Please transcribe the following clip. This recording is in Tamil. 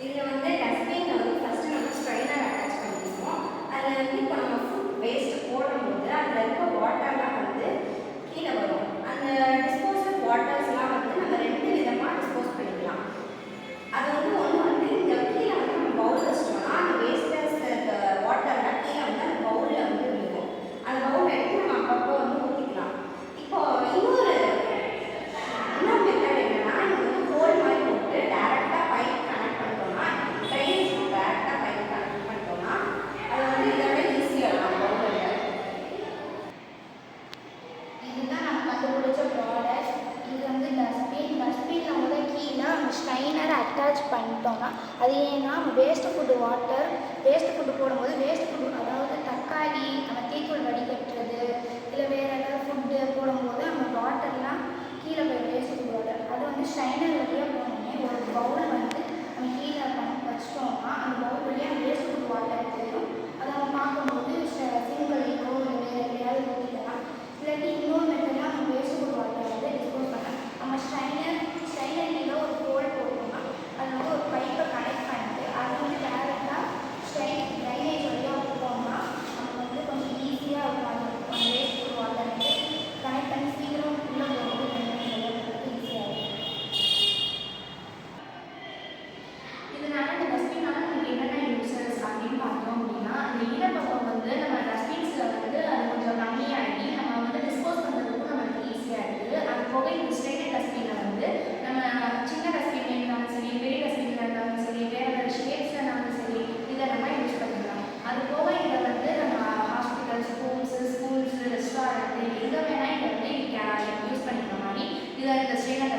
இதில் வந்து டஸ்ட்பின் வந்து ஃபஸ்ட்டு நம்ம ஸ்ட்ரைனர் அட்டாச் பண்ணிடுவோம் அதில் வந்து இப்போ நம்ம நம்ம அட்டாச் பண்ணிட்டோம்னா அது ஏன்னா வேஸ்ட் ஃபுட்டு வாட்டர் ಶ್ರೀಗಂಧ ಶ್ರೀಗಂಧ